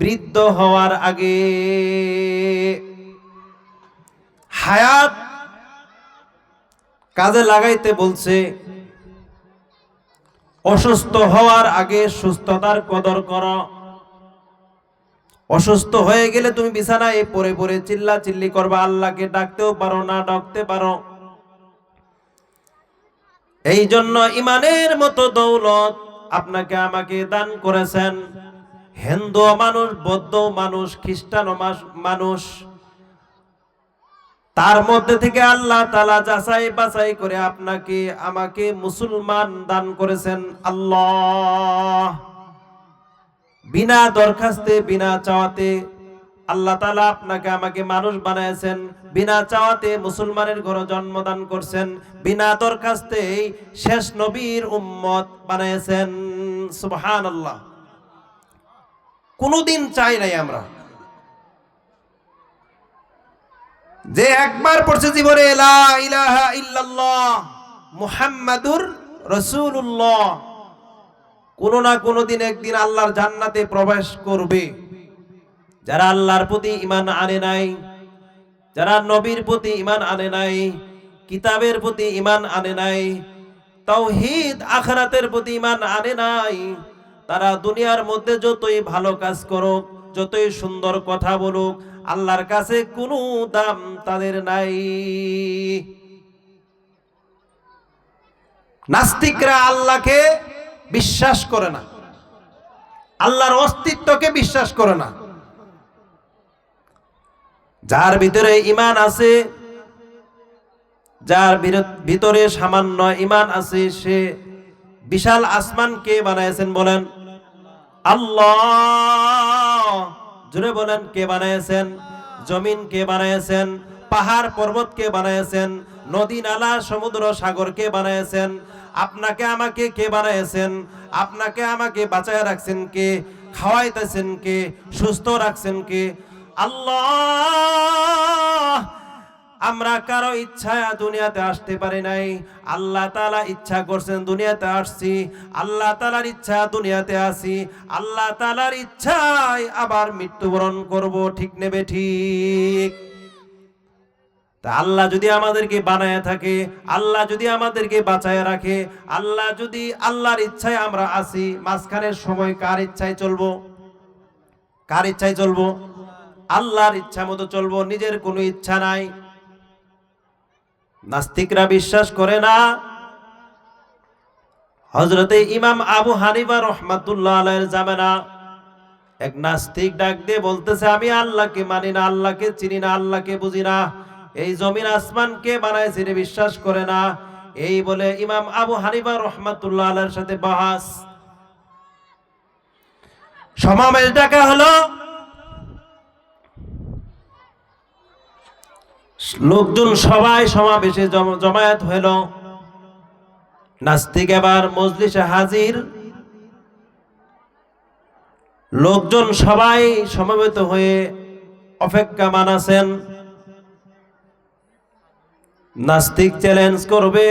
বৃদ্ধ হওয়ার আগে হায়াত কাজে লাগাইতে বলছে, অসুস্থ হওয়ার আগে সুস্থতার কদর করো। অসুস্থ হয়ে গেলে তুমি বিছানায় পরে পরে চিল্লা চিল্লি করবা, আল্লাহকে ডাকতেও পারো না, ডাকতে পারো। এই জন্য ইমানের মতো দৌলত আপনাকে আমাকে দান করেছেন। হিন্দু মানুষ, বৌদ্ধ মানুষ, খ্রিস্টান মানুষ, তার মধ্যে থেকে আল্লাহ তালা যাচাই বাছাই করে আপনাকে, আমাকে মুসলমান দান করেছেন আল্লাহ। বিনা দরখাস্তে, বিনা চাওয়াতে আল্লাহ তালা আপনাকে, আমাকে মানুষ বানাইছেন। বিনা চাওয়াতে মুসলমানের ঘরে জন্মদান করছেন। বিনা দরখাস্তে শেষ নবীর উম্মত বানাইছেন। সুবহান আল্লাহ কোনোদিন চাই নাই আমরা। যে একবার পড়ছে জীবনে ইলাহা মুহাম্মাদুর রাসূলুল্লাহ। কোনো না কোনো দিন একদিন আল্লাহর জান্নাতে প্রবেশ করবে। যারা আল্লাহর প্রতি ইমান আনে নাই, যারা নবীর প্রতি ইমান আনে নাই, কিতাবের প্রতি ইমান আনে নাই তাওহীদ আখরাতের প্রতি ইমান আনে নাই তারা দুনিয়ার মধ্যে যতই ভালো কাজ করুক, যতই সুন্দর কথা বলুক, আল্লাহর কাছে কোনো দাম তাদের নাই। নাস্তিকরা আল্লাহকে বিশ্বাস করে না। আল্লাহর অস্তিত্বকে বিশ্বাস করে না। যার ভিতরে ইমান আছে, যার ভিতরে সামান্য ইমান আছে, সে বিশাল আসমান কে বানাইছেন বলেন? আল্লাহ। জুড়ে বলেন, কে বানাইছেন? জমিন কে বানাইছেন? পাহাড় পর্বত কে বানাইছেন? নদী, নালা, সমুদ্র, সাগর কে বানাইছেন? আপনাকে আমাকে কে বানাইছেন? আপনাকে আমাকে বাঁচায় রাখছেন কে? খাওয়াইতেছেন কে? সুস্থ রাখছেন কে? আল্লাহ। আমরা কারও ইচ্ছায় দুনিয়াতে আসতে পারি নাই। আল্লাহ তালা ইচ্ছা করছেন দুনিয়াতে আসছি। আল্লাহ তালার ইচ্ছা দুনিয়াতে আসি আল্লাহ তালার ইচ্ছায় আবার মৃত্যুবরণ করব, ঠিক নেবে ঠিক। তা আল্লাহ যদি আমাদেরকে বানায় থাকে, আল্লাহ যদি আমাদেরকে বাঁচায় রাখে, আল্লাহ যদি আল্লাহর ইচ্ছায় আমরা আসি মাঝখানের সময় কার ইচ্ছায় চলবো? কার ইচ্ছায় চলবো? আল্লাহর ইচ্ছা মতো চলবো, নিজের কোনো ইচ্ছা নাই। নাস্তিকরা বিশ্বাস করে না। হজরতে ইমাম আবু হানিফা রহমাতুল্লাহ আলাইয়ের জামেনা এক নাস্তিক ডাক দিয়ে বলতেছে, আমি আল্লাহকে মানি না, আল্লাহকে চিনি না, আল্লাহকে বুঝি না। এই জমিন আসমানকে বানাইছে রে বিশ্বাস করে না। এই বলে ইমাম আবু হানিফা রহমাতুল্লাহ আলাইয়ের সাথে বাহাস। সমাবেশ ডাকা হলো। লোকজন সবাই সমাবেশে জমায়েত হইল। নাস্তিক এবার মজলিসে হাজির। লোকজন সবাই সমবেত হয়ে অপেক্ষা মানাছেন। নাস্তিক চ্যালেঞ্জ করবে।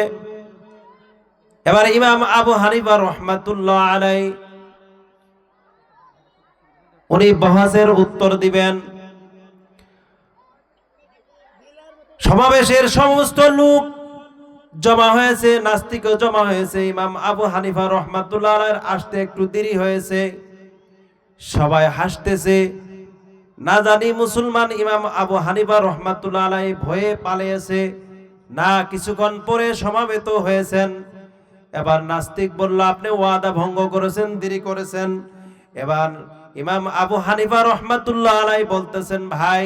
এবার ইমাম আবু হানিফা রহমাতুল্লাহ আলাই উনি বহাসের উত্তর দিবেন। সমাবেশের সমস্ত লোক জমা হয়েছে, নাস্তিকও জমা হয়েছে। ইমাম আবু হানিফা রহমাতুল্লাহ আসতে একটু দেরি হয়েছে। সবাই হাসতেছে। না জানি মুসলমান ইমাম আবু হানিফা রহমাতুল্লাহ আলাই ভয়ে পালিয়েছে, না কিছুক্ষণ পরে সমাবেত হয়েছেন। এবার নাস্তিক বলল, আপনি ওয়াদা ভঙ্গ করেছেন, দেরি করেছেন। এবার ইমাম আবু হানিফা রহমাতুল্লাহ আলাই বলতেছেন, ভাই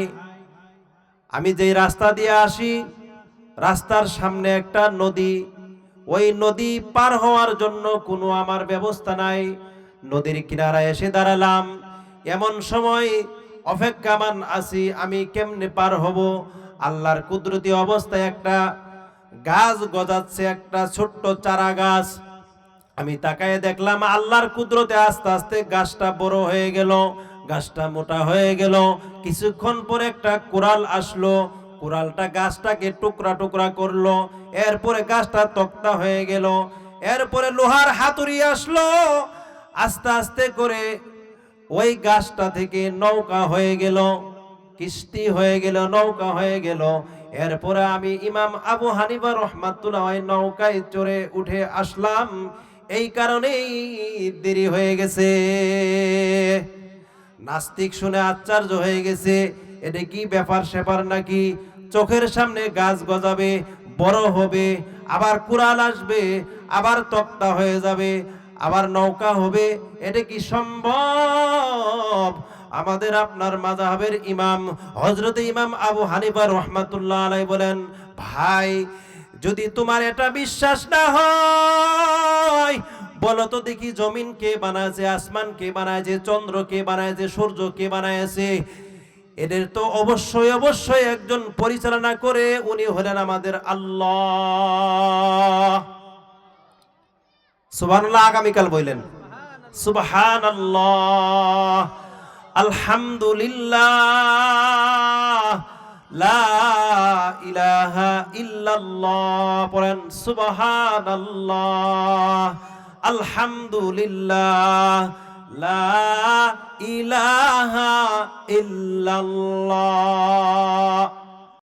আমি যেই রাস্তা দিয়ে আসি, রাস্তার সামনে একটা নদী। ওই নদী পার হওয়ার জন্য কোনো আমার ব্যবস্থা নাই। নদীর কিনারায় এসে দাঁড়ালাম। এমন সময় অপেক্ষামান আছি, আমি কেমনে পার হব? আল্লাহর কুদরতি অবস্থায় একটা গাছ গজাচ্ছে, একটা ছোট্ট চারা গাছ। আমি তাকায় দেখলাম, আল্লাহর কুদরতে আস্তে আস্তে গাছটা বড় হয়ে গেল। গাছটা মোটা হয়ে গেল। কিছুক্ষণ পরে একটা কোরাল আসলো। কোরালটা গাছটাকে টুকরা টুকরা করল। এরপরে গাছটা তক্তা হয়ে গেল। এরপরে লোহার হাতুড়ি আসলো। আস্তে আস্তে করে ওই গাছটা থেকে নৌকা হয়ে গেল। কিস্তি হয়ে গেল, নৌকা হয়ে গেল। এরপরে আমি ইমাম আবু হানিফা রহমাতুল্লাহ নৌকায় চড়ে উঠে আসলাম। এই কারণেই দেরি হয়ে গেছে। নাস্তিক শুনে আশ্চর্য হয়ে গেছে, এটা কি ব্যাপার সেপার নাকি? চোখের সামনে গাছ গজাবে, বড় হবে, আবার কুড়াল আসবে, আবার তক্তা হয়ে যাবে, আবার নৌকা হবে, এটা কি সম্ভব? আমাদের আপনার মাজাহাবের ইমাম হজরত ইমাম আবু হানিফা রহমাতুল্লাহ আলাই বলেন, ভাই, যদি তোমার এটা বিশ্বাস না হয় বলো তো দেখি জমিন কে বানায়ছে আসমান কে বানায়ছে চন্দ্র কে বানায়ছে সূর্য কে বানায়ছে এদের তো অবশ্যই অবশ্যই একজন পরিচালনা করে, উনি হলেন আমাদের আল্লাহ। সুবহানাল্লাহ, আগামীকাল বললেন। সুবহানাল্লাহ, আলহামদুলিল্লাহ, লা ইলাহা ইল্লাল্লাহ, পড়েন সুবহানাল্লাহ। আলহামদুলিল্লাহ লা ইলাহা ইল্লাল্লাহ